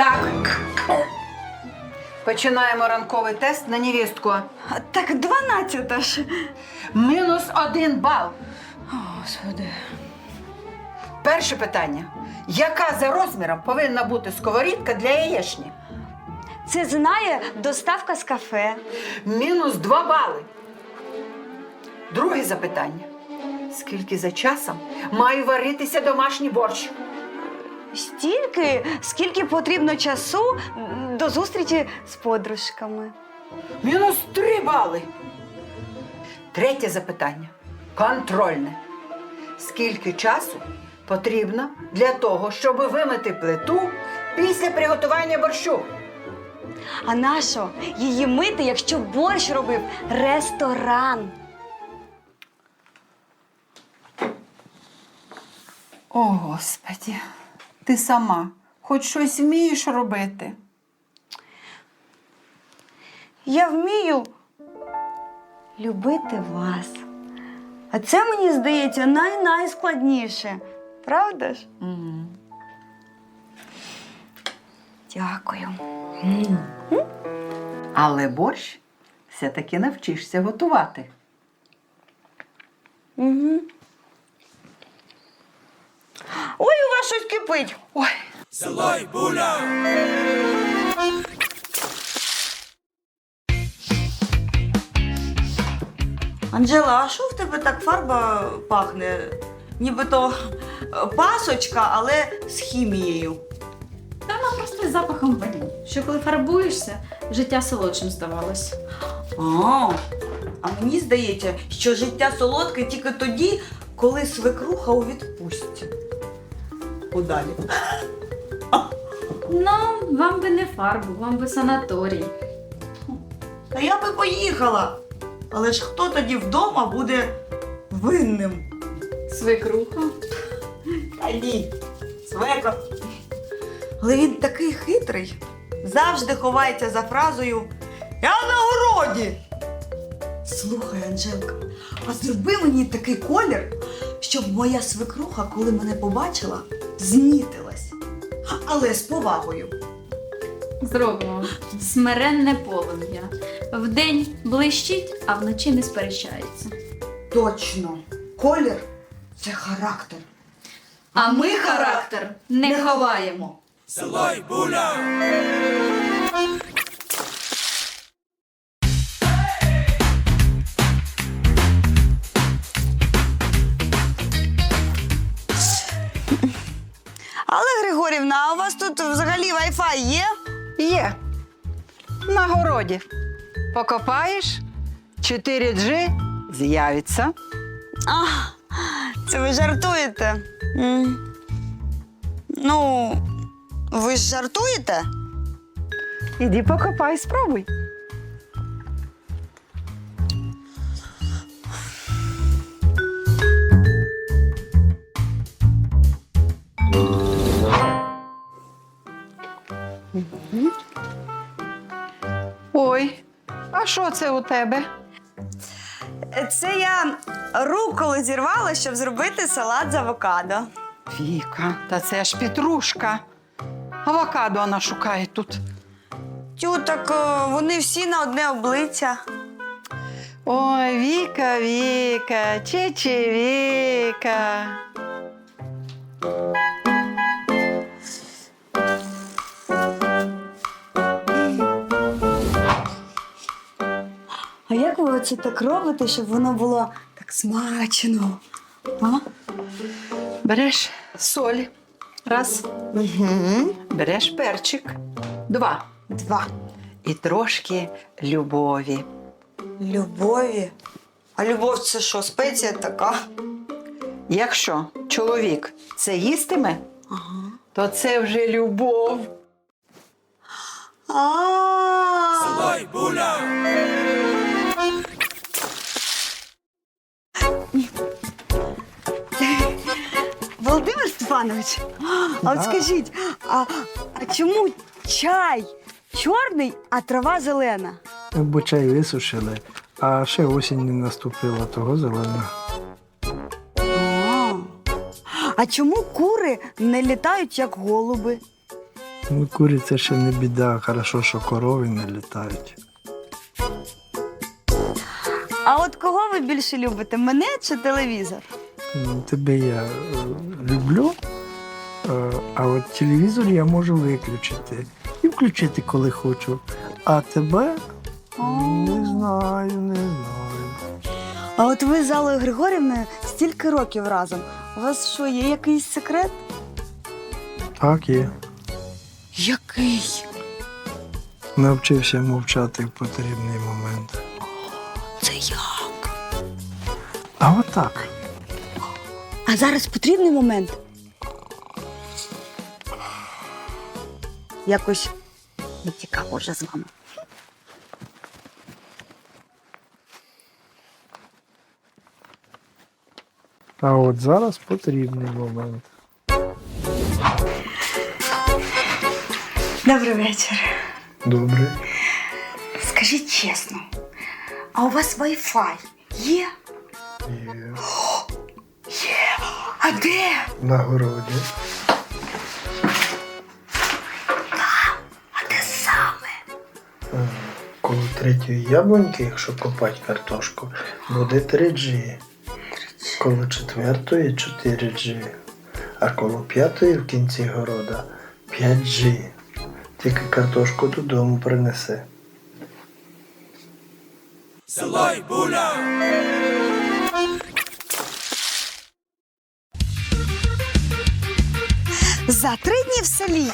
Так. Починаємо ранковий тест на невістку. Так, 12 ж. Мінус один бал. Господи. Перше питання. Яка за розміром повинна бути сковорідка для яєчні? Це знає доставка з кафе. Мінус два бали. Друге запитання. Скільки за часом має варитися домашній борщ? Стільки, скільки потрібно часу до зустрічі з подружками. Мінус три бали. Третє запитання. Контрольне. Скільки часу потрібно для того, щоб вимити плиту після приготування борщу? А нащо її мити, якщо борщ робив ресторан? О, Господі, ти сама хоч щось вмієш робити. Я вмію любити вас. А це мені здається най-найскладніше. Правда ж? Дякую. Але борщ все-таки навчишся готувати. Угу. Щось кипить. Ой, Анжела, а що в тебе так фарба пахне? Нібито пасочка, але з хімією. Та вона просто із запахом ваніль, що коли фарбуєшся, життя солодшим здавалось. А, а мені здається, що життя солодке тільки тоді, коли свекруха у відпустці. Подалі. Ну, вам би не фарбу, вам би санаторій. Та я би поїхала. Але ж хто тоді вдома буде винним? Свекруха. Та ні, свекор. Але він такий хитрий. Завжди ховається за фразою Я на городі. Слухай, Анжелка, а зроби мені такий колір, щоб моя свекруха, коли мене побачила, знітилась. Але з повагою. Зробимо смиренне полум'я. Вдень блищить, а вночі не сперечається. Точно, колір це характер. А ми характер не ховаємо. Але, вас тут взагалі Wi-Fi є? є. На городі. Покопаєш, 4G з'явиться. А, це ви жартуєте? М. Ну, ви ж жартуєте? Іди покопай, спробуй. А що це у тебе? Це я руколу зірвала, щоб зробити салат з авокадо. Віка, та це ж петрушка. Авокадо вона шукає тут. Тю, так вони всі на одне обличчя. Ой, Віка, Віка, чечі Віка. А як ви оце так робите, щоб воно було так смачно? А? Береш соль. Раз. Угу. Береш перчик. Два. Два. І трошки любові. Любові. А любов це що, спеція така? Якщо чоловік це їстиме, Ага. то це вже любов. А. Володимир Степанович, а от скажіть, а, а чому чай чорний, а трава зелена? Бо чай висушили, а ще осінь не наступила, того зелена. А, а чому кури не літають, як голуби? Ну, куриця ще не біда, хорошо, що корови не літають. А от кого ви більше любите? Мене чи телевізор? Тебе я е, люблю, е, а от телевізор я можу виключити і включити, коли хочу. А тебе не знаю, не знаю. А от ви з Аллою Григорівною стільки років разом. У вас що, є якийсь секрет? Так є. Який? Навчився мовчати в потрібний момент. Це як? А отак. А зараз потрібний момент. Якось не цікаво вже з вами. А от зараз потрібний момент. Добрий вечір. Добре. Скажіть чесно, а у вас Wi-Fi є? Є. А де? На городі. А де саме? Е, Коло третьої яблуньки, якщо копати картошку, буде 3G. Коло четвертої 4G. А коло п'ятої в кінці города 5G. Тільки картошку додому принесе. За три дні в селі.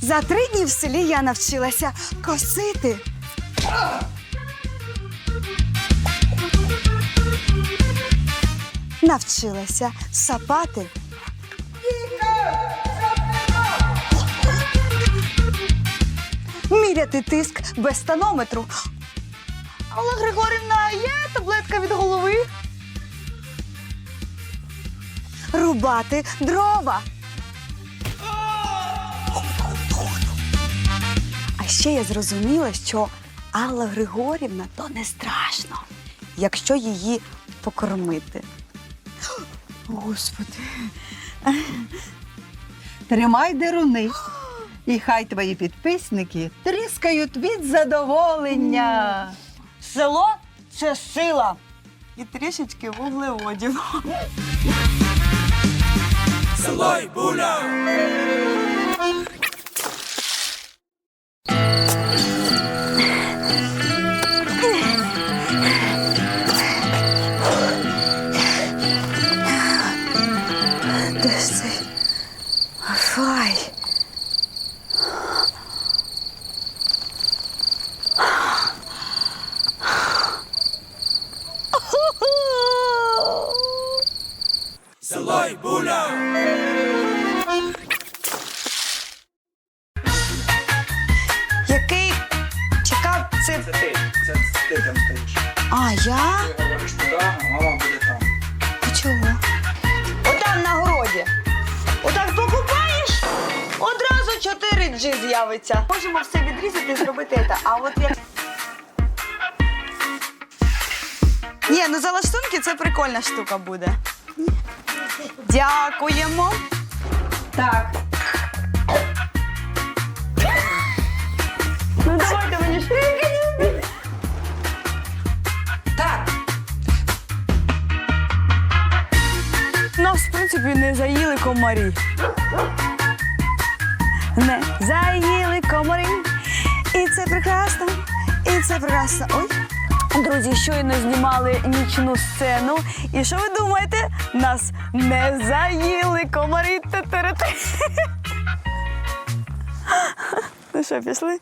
За три дні в селі я навчилася косити. Навчилася сапати. Міряти тиск без тонометру. Алла Григорівна, є таблетка від голови? Рубати дрова. А ще я зрозуміла, що Алла Григорівна то не страшно, якщо її покормити. Господи. Тримай деруни. І хай твої підписники тріскають від задоволення. Село це сила. І трішечки вуглеводів. Де Який чекав це. Це ти, це ти там стоїш. А, я? Ти говориш туди, а мама буде там. А чого? Отам на городі. Отак покупаєш, одразу 4G з'явиться. Можемо все відрізати і зробити це. А от як. Ні, ну за лаштунки це прикольна штука буде. Дякуємо. Так, Ну давайте мені ж. так. Нас, в принципі, не заїли комарі. Не заїли комарі. І це прекрасно. І це прекрасно. Ой. Друзі, щойно знімали нічну сцену. І що ви думаєте? Нас не заїли комарі. Те-те-те. Ну що, пішли?